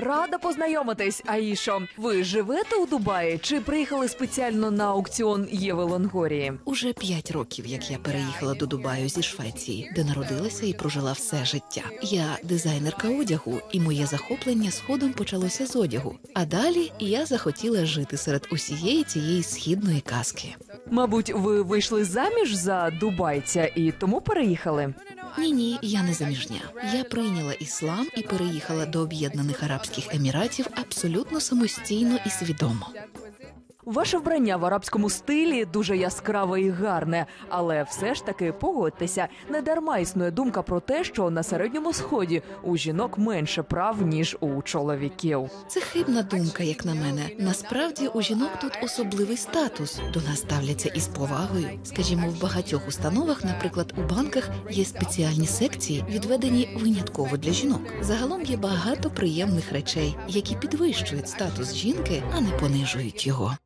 Рада познайомитись, Аїшо. Ви живете у Дубаї чи приїхали спеціально на аукціон Єви Лонгорії? Уже п'ять років, як я переїхала до Дубаю зі Швеції, де народилася і прожила все життя. Я дизайнерка одягу, і моє захоплення сходом почалося з одягу. А далі я захотіла жити серед усієї цієї східної казки. Мабуть, ви вийшли заміж за дубайця і тому переїхали. Ні, ні, я не заміжня. Я прийняла іслам і переїхала до Об'єднаних Арабських Еміратів абсолютно самостійно і свідомо. Ваше вбрання в арабському стилі дуже яскраве і гарне, але все ж таки погодьтеся, не дарма існує думка про те, що на середньому сході у жінок менше прав ніж у чоловіків. Це хибна думка, як на мене. Насправді у жінок тут особливий статус. До нас ставляться із повагою. Скажімо, в багатьох установах, наприклад, у банках є спеціальні секції, відведені винятково для жінок. Загалом є багато приємних речей, які підвищують статус жінки, а не понижують його.